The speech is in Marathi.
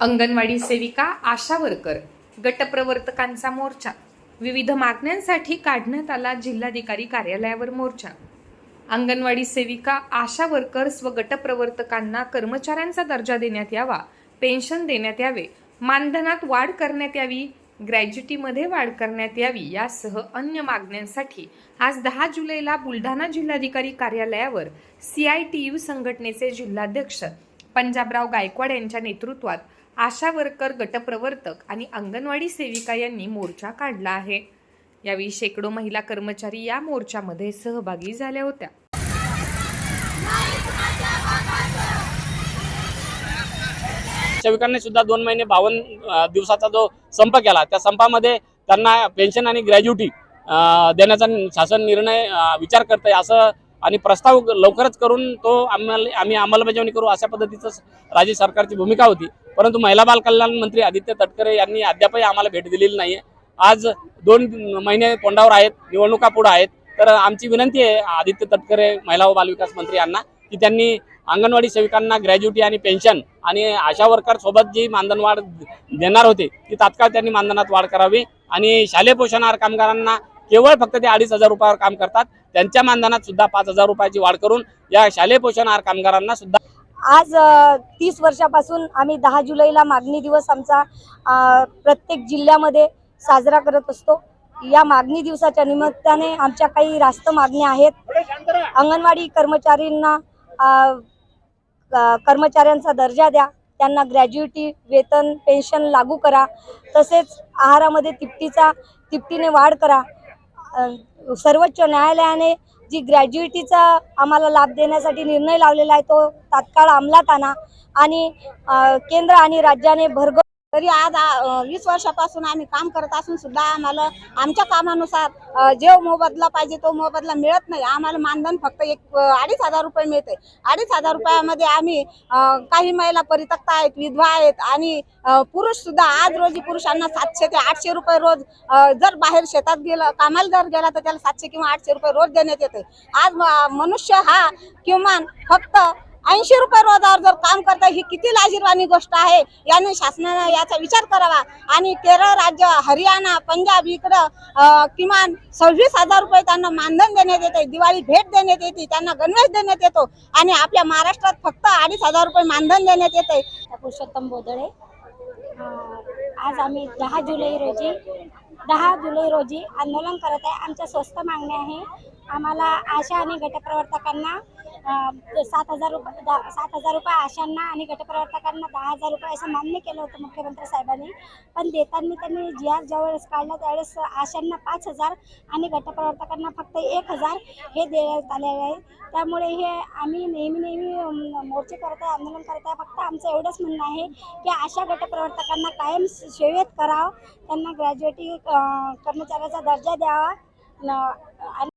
अंगणवाडी सेविका आशा वर्कर गटप्रवर्तकांचा मोर्चा. विविध मागण्यांसाठी काढण्यात आला जिल्हाधिकारी कार्यालयावर मोर्चा. अंगणवाडी सेविका आशा वर्कर्स व गटप्रवर्तकांना कर्मचाऱ्यांचा दर्जा देण्यात यावा पेन्शन देण्यात यावे मानधनात वाढ करण्यात यावी ग्रॅज्युटीमध्ये वाढ करण्यात यावी यासह अन्य मागण्यांसाठी आज दहा जुलैला बुलढाणा जिल्हाधिकारी कार्यालयावर सी आय टी यू संघटनेचे जिल्हाध्यक्ष पंजाबराव गायकवाड यांच्या नेतृत्वात आशा वर्कर गटप्रवर्तक आणि अंगणवाडी सेविका यांनी मोर्चा काढला आहे. यावेळी शेकडो महिला कर्मचारी या मोर्चामध्ये सहभागी झाल्या होत्या. सेविकांनी सुद्धा दोन महिने बावन्न दिवसाचा जो संप केला त्या संपामध्ये त्यांना पेन्शन आणि ग्रॅज्युटी देण्याचा शासन निर्णय विचार विचार आहे असं आणि प्रस्ताव लवकरच करून तो आम्हाला आम्ही अंमलबजावणी करू अशा पद्धतीचं राज्य सरकारची भूमिका होती. परंतु महिला बाल कल्याण मंत्री आदित्य तटकरे यांनी अद्यापही आम्हाला भेट दिलेली नाहीये. आज दोन महिने तोंडावर आहेत निवडणुका पुढे आहेत. तर आमची विनंती आहे आदित्य तटकरे महिला व बालविकास मंत्री यांना की त्यांनी अंगणवाडी सेविकांना ग्रॅज्युटी आणि पेन्शन आणि आशा वर्कर सोबत जी मानधन वाढ देणार होते ती तात्काळ त्यांनी मानधनात वाढ करावी. आणि शालेय पोषणाहार कामगारांना केवळ फक्त ते अडीच हजार रुपयावर काम करतात त्यांच्या मानधनात सुद्धा पाच हजार रुपयाची वाढ करून या शालेय पोषणाहार कामगारांना सुद्धा आज तीस वर्षापासून आम्ही दहा जुलैला मागणी दिवस आमचा प्रत्येक जिल्ह्यामध्ये साजरा करत असतो. या मागणी दिवसाच्या निमित्ताने आमच्या काही रास्त मागण्या आहेत. अंगणवाडी कर्मचारींना कर्मचाऱ्यांचा दर्जा द्या. त्यांना ग्रॅज्युएटी वेतन पेन्शन लागू करा. तसेच आहारामध्ये तिपटीचा तिपटीने वाढ करा. सर्वोच्च न्यायालयाने जी ग्रॅज्युएटीचा आम्हाला लाभ देण्यासाठी निर्णय लावलेला आहे तो तात्काळ अंमलात आणा. आणि केंद्र आणि राज्याने भरघोस तरी आज वीस वर्षापासून आम्ही काम करत असून सुद्धा आम्हाला आमच्या कामानुसार जे जो मोबदला पाहिजे तो मोबदला मिळत नाही. आम्हाला मानधन फक्त एक अडीच हजार रुपये मिळते. अडीच हजार रुपयामध्ये आम्ही काही महिला परितक्ता आहेत विधवा आहेत आणि पुरुष सुद्धा आज रोजी पुरुषांना सातशे ते आठशे रुपये रोज जर बाहेर शेतात गेलं कामाला जर गेला तर त्याला सातशे किंवा आठशे रुपये रोज देण्यात येते. आज मनुष्य हा किमान फक्त ऐंशी रुपये रोजावर जर काम करता ही किती लाजीरवाणी गोष्ट आहे? याने शासनाने याचा विचार करावा. आणि केरळ राज्य हरियाणा पंजाब इकडं किमान सव्वीस हजार रुपये त्यांना मानधन देण्यात येते दिवाळी भेट देण्यात येते त्यांना गणवेश देण्यात येतो. आणि आपल्या महाराष्ट्रात फक्त अडीच हजार रुपये मानधन देण्यात येते पुरुषोत्तम बोदळे. आज आम्ही दहा जुलै रोजी दहा जुलै रोजी आंदोलन करत आहे. आमच्या स्वस्त मागण्या आहे. आम्हाला आशा आणि गटप्रवर्तकांना सात हजार रुपये सात हजार रुपये आशांना आणि गटप्रवर्तकांना दहा हजार रुपये असं मान्य केलं होतं मुख्यमंत्री साहेबांनी. पण देताना त्यांनी जी आर ज्यावेळेस काढला त्यावेळेस आशांना पाच हजार आणि गटप्रवर्तकांना फक्त एक हजार हे देण्यात आलेले आहे. त्यामुळे हे आम्ही नेहमी नेहमी मोर्चे करत आहे आंदोलन करत आहे. फक्त आमचं एवढंच म्हणणं आहे की अशा गटप्रवर्तकांना कायम सेवेत करावं. त्यांना ग्रॅज्युएटी कर्मचाऱ्याचा दर्जा द्यावा. न- आणि